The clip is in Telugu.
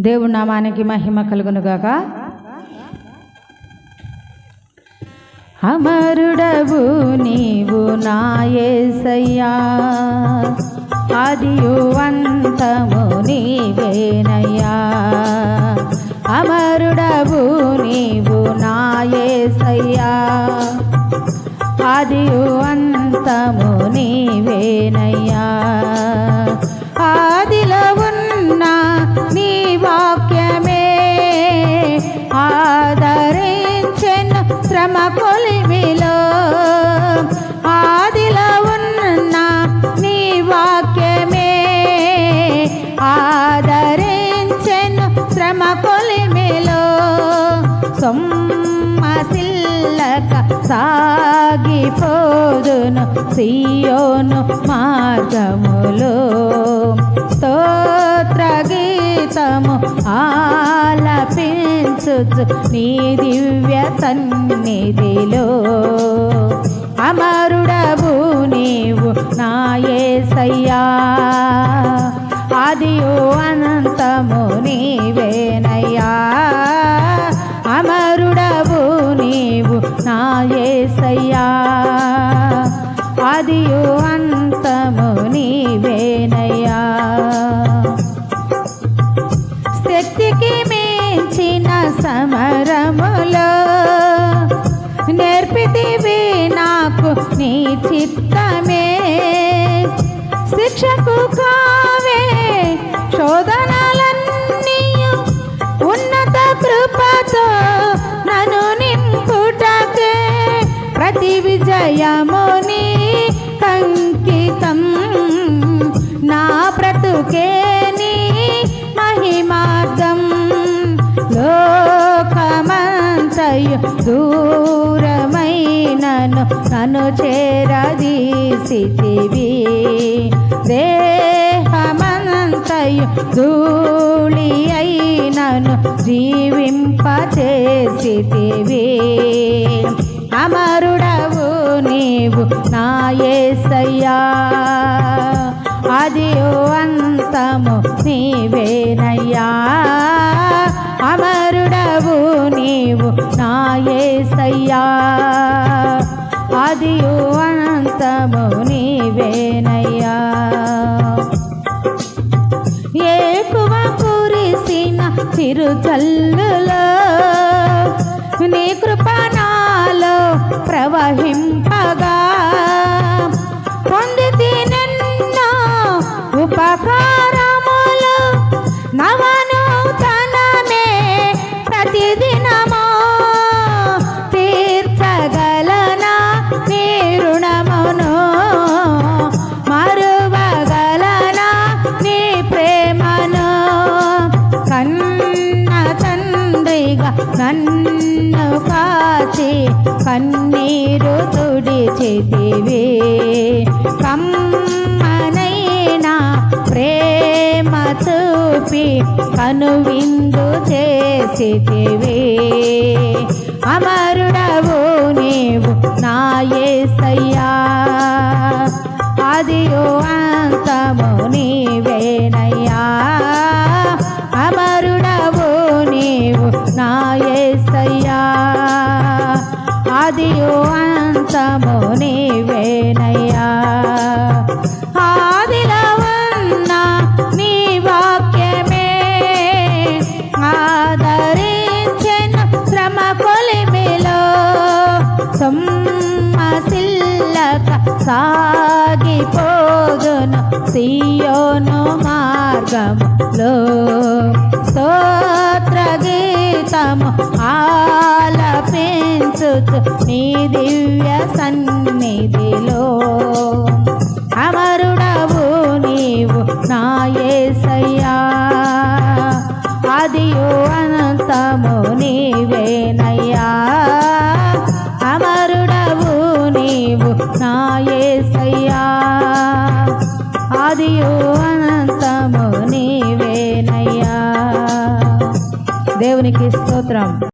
దేవుడి నామానికి మహిమ కలుగునుగాక. అమరుడవు నీవు నాయసయ్యా ఆదియు అంతము నీవేనయ్యా. అమరుడవు నీవు నాయసయ్యా ఆదియు అంతము నీవేనయ్యా. శ్రమ ఆదిలో ఉన్న నీ వాక్యమే. ఆదరించెను శ్రమ కొలిమిలో సొమ్మసిల్లక సాగిపోదును సియోను మార్గములో. స్తోత్ర గీతము ఆలపించుచు నీ దివ్య సన్నిధిలో. అమరుడవు నీవు నాయసయ్యా ఆదియో అనంతము నీవేనయ్యా. అమరుడవు నీవు నాయసయ్యా ఆదియో అంతము నీవేనయ్యా. శక్తికి చేసిన సమరములో నేర్పితివి నాకు నీ చిత్తమే. శిక్షకు కావే శోధనలన్నీ ఉన్నత కృపతో నన్ను నింపుటకే. ప్రతి విజయముని కంకితం నా బ్రతుకే. దూరమైనను తను చేరదీసితివి దేహమనంతయు ధూళి అయినను జీవింపచేసితివి. అమరుడవు నీవు నాయసయ్యా అది అంతము నీవేనయ్యా. అమరుడవు నీవు నాయసయ్యా ఆదియు అనంతము నీవేనయ్యా. ఏకువ కురిసిన చిరుచల్లులో నీ కృపణాలో ప్రవహింపగా నన్ను కాచి కన్నీరు తుడిచితివి. కమ్మనైనా ప్రేమ చూపి కనువిందు చేసితివి. అమరుడవు నీవు నాయసయ్యా అదియో అంతము నీవేనయ్యా. అమరుడవు నీవు నాయసయ్యా ఆదియు అంతమో నీవేనయ్యా. ఆదిలో ఉన్న నీ వాక్యమే ఆదరించెను శ్రమ కొలిమిలో. సొమ్మసిల్లక సాగిపోదును సియోను మార్గములో. సో గీతము ఆలపించుచు నీ దివ్య సన్నిధిలో. అమరుడవు నీవు నాయసయ్యా ఆదియు అనంతము నీవేనయ్యా. అమరుడవు నీవు నాయసయ్యా ఆదియు అనంతము నీవేనయ్యా దేవునికి స్తోత్రం